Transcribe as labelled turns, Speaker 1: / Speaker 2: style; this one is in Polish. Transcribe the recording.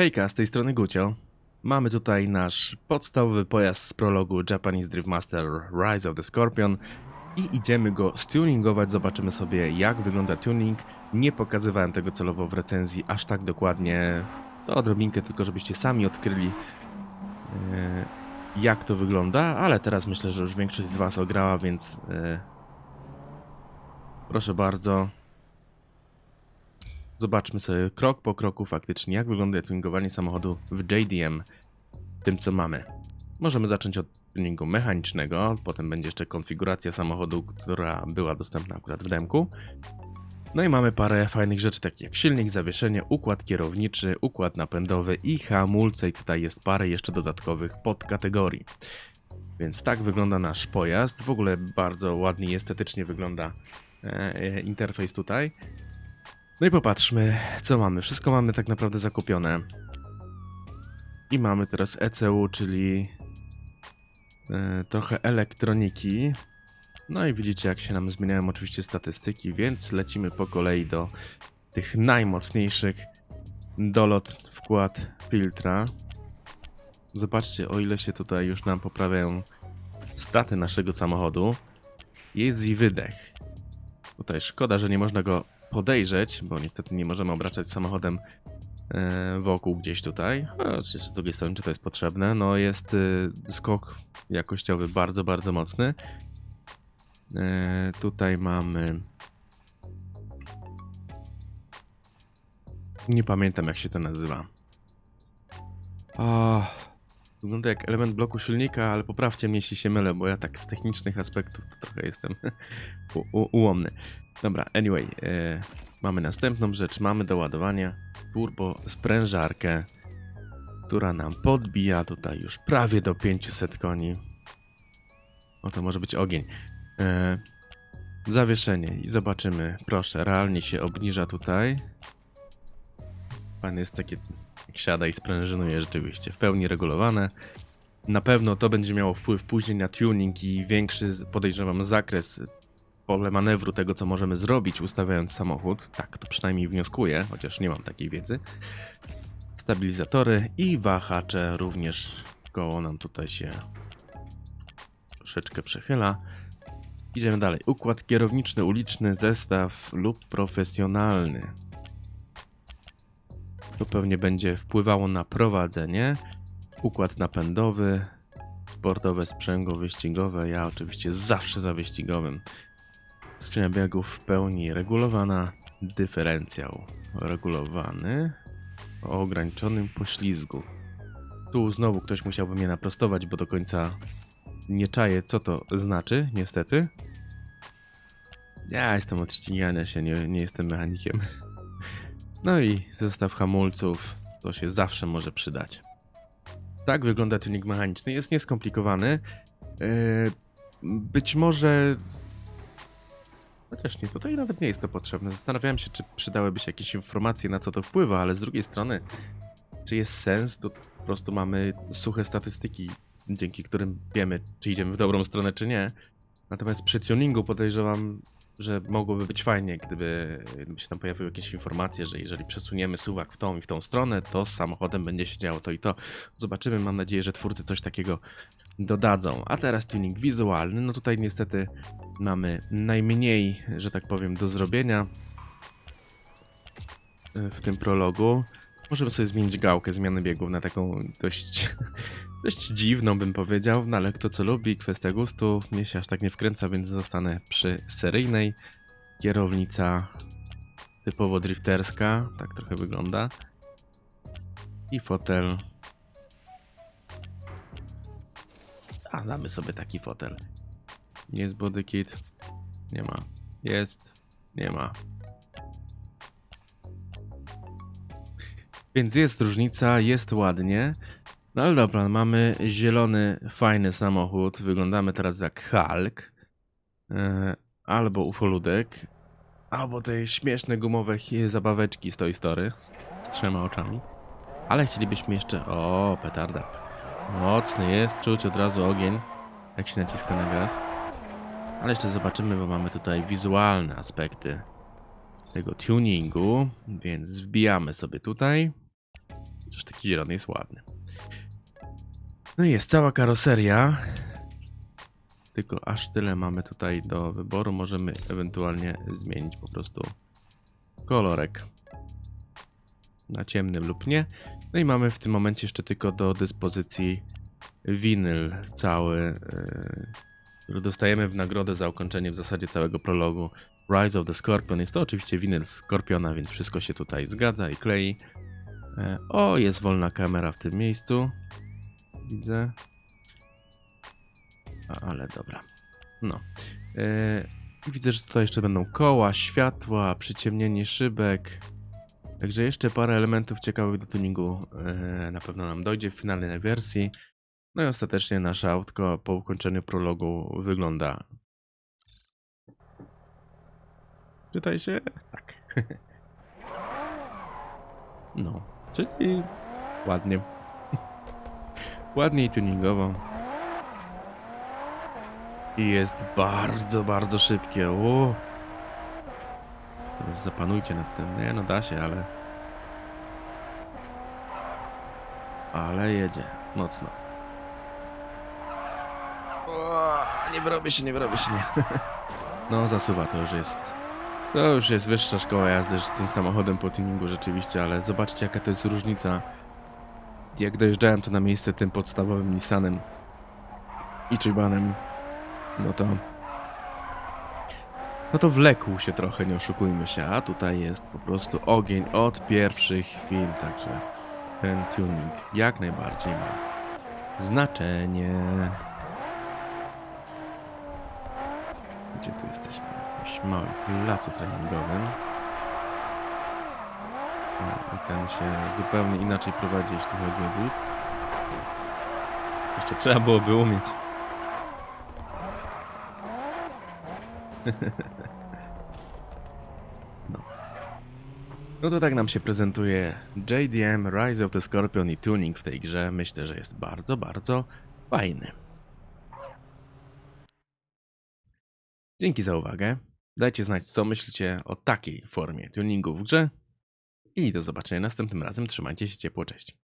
Speaker 1: Hejka, z tej strony Gucio. Mamy tutaj nasz podstawowy pojazd z prologu Japanese Drift Master Rise of the Scorpion i idziemy go stuningować, zobaczymy sobie jak wygląda tuning. Nie pokazywałem tego celowo w recenzji aż tak dokładnie, to odrobinkę tylko żebyście sami odkryli e, jak to wygląda, ale teraz myślę, że już większość z was ograła, więc e, proszę bardzo. Zobaczmy sobie krok po kroku faktycznie, jak wygląda tuningowanie samochodu w JDM, tym co mamy. Możemy zacząć od tuningu mechanicznego, potem będzie jeszcze konfiguracja samochodu, która była dostępna akurat w demku. No i mamy parę fajnych rzeczy, takich jak silnik, zawieszenie, układ kierowniczy, układ napędowy i hamulce i tutaj jest parę jeszcze dodatkowych podkategorii. Więc tak wygląda nasz pojazd. W ogóle bardzo ładnie i estetycznie wygląda e, e, interfejs tutaj. No i popatrzmy, co mamy. Wszystko mamy tak naprawdę zakupione. I mamy teraz ECU, czyli e, trochę elektroniki. No i widzicie, jak się nam zmieniają oczywiście statystyki, więc lecimy po kolei do tych najmocniejszych. Dolot, wkład filtra. Zobaczcie, o ile się tutaj już nam poprawiają staty naszego samochodu. Jest i wydech. Tutaj szkoda, że nie można go podejrzeć, bo niestety nie możemy obracać samochodem e, wokół gdzieś tutaj. Chociaż z drugiej strony, czy to jest potrzebne? No jest e, skok jakościowy bardzo, bardzo mocny. E, tutaj mamy... Nie pamiętam jak się to nazywa. O, wygląda jak element bloku silnika, ale poprawcie mnie jeśli się mylę, bo ja tak z technicznych aspektów to trochę jestem ułomny. Dobra, anyway, e, mamy następną rzecz. Mamy do ładowania turbo sprężarkę, która nam podbija tutaj już prawie do 500 koni. O, to może być ogień. E, zawieszenie i zobaczymy. Proszę, realnie się obniża tutaj. Pan jest takie, siada i sprężynuje rzeczywiście, w pełni regulowane. Na pewno to będzie miało wpływ później na tuning i większy, podejrzewam, zakres pole manewru tego, co możemy zrobić, ustawiając samochód. Tak, to przynajmniej wnioskuję, chociaż nie mam takiej wiedzy. Stabilizatory i wahacze również koło nam tutaj się troszeczkę przechyla. Idziemy dalej. Układ kierowniczy, uliczny, zestaw lub profesjonalny. To pewnie będzie wpływało na prowadzenie. Układ napędowy, sportowe sprzęgło wyścigowe. Ja oczywiście zawsze za wyścigowym. Skrzynia biegów w pełni regulowana. Dyferencjał regulowany. O ograniczonym poślizgu. Tu znowu ktoś musiałby mnie naprostować, bo do końca nie czaję, co to znaczy, niestety. Ja jestem od ścigania się, nie, nie jestem mechanikiem. No i zestaw hamulców, to się zawsze może przydać. Tak wygląda tuning mechaniczny, jest nieskomplikowany. Yy, być może... Chociaż nie, tutaj nawet nie jest to potrzebne. Zastanawiałem się, czy przydałyby się jakieś informacje, na co to wpływa, ale z drugiej strony, czy jest sens, to po prostu mamy suche statystyki, dzięki którym wiemy, czy idziemy w dobrą stronę, czy nie. Natomiast przy tuningu podejrzewam, że mogłoby być fajnie, gdyby, się tam pojawiły jakieś informacje, że jeżeli przesuniemy suwak w tą i w tą stronę, to z samochodem będzie się działo to i to. Zobaczymy, mam nadzieję, że twórcy coś takiego dodadzą. A teraz tuning wizualny, no tutaj niestety mamy najmniej, że tak powiem, do zrobienia e, w tym prologu. Możemy sobie zmienić gałkę zmiany biegów na taką dość, dość dziwną, bym powiedział, no ale kto co lubi, kwestia gustu, mnie się aż tak nie wkręca, więc zostanę przy seryjnej. Kierownica typowo drifterska, tak trochę wygląda. I fotel. A, damy sobie taki fotel. Jest body kit? Nie ma. Jest? Nie ma. Więc jest różnica, jest ładnie. No ale dobra, mamy zielony, fajny samochód. Wyglądamy teraz jak Hulk. E, albo ufoludek. Albo te śmieszne gumowe zabaweczki z Toy Story. Z trzema oczami. Ale chcielibyśmy jeszcze... O, petarda. Mocny jest, czuć od razu ogień. Jak się naciska na gaz. Ale jeszcze zobaczymy, bo mamy tutaj wizualne aspekty tego tuningu. Więc wbijamy sobie tutaj. Chociaż taki zielony jest ładny. No i jest cała karoseria. Tylko aż tyle mamy tutaj do wyboru. Możemy ewentualnie zmienić po prostu kolorek na ciemny lub nie. No i mamy w tym momencie jeszcze tylko do dyspozycji winyl cały, yy, który dostajemy w nagrodę za ukończenie w zasadzie całego prologu Rise of the Scorpion. Jest to oczywiście winyl Skorpiona, więc wszystko się tutaj zgadza i klei. E, O, jest wolna kamera w tym miejscu. Widzę. A, Ale dobra. No. E, Widzę, że tutaj jeszcze będą koła, światła, przyciemnienie szybek. Także jeszcze parę elementów ciekawych do tuningu e, na pewno nam dojdzie w finalnej wersji. No i ostatecznie nasze autko po ukończeniu prologu wygląda. Czytaj się? Tak. No, czyli ładnie. Ładnie i tuningowo. I jest bardzo, bardzo szybkie. O! Zapanujcie nad tym. Nie, no da się, ale. Ale jedzie. Mocno. O, nie wyrobię się, nie wyrobię się, nie. No, zasuwa to już jest. To już jest wyższa szkoła jazdy z tym samochodem po tuningu rzeczywiście, ale zobaczcie jaka to jest różnica. Jak dojeżdżałem tu na miejsce tym podstawowym Nissanem i Chibanem, no to no to wlekł się trochę, nie oszukujmy się, a tutaj jest po prostu ogień od pierwszych chwil, także ten tuning jak najbardziej ma znaczenie. Gdzie tu jesteśmy? Na jakimś małym placu treningowym. Ten się zupełnie inaczej prowadzi, jeśli chodzi o but. Jeszcze trzeba byłoby umieć. No. No to tak nam się prezentuje JDM Rise of the Scorpion i tuning w tej grze. Myślę, że jest bardzo, bardzo fajny. Dzięki za uwagę. Dajcie znać, co myślicie o takiej formie tuningu w grze. I do zobaczenia następnym razem. Trzymajcie się ciepło, cześć.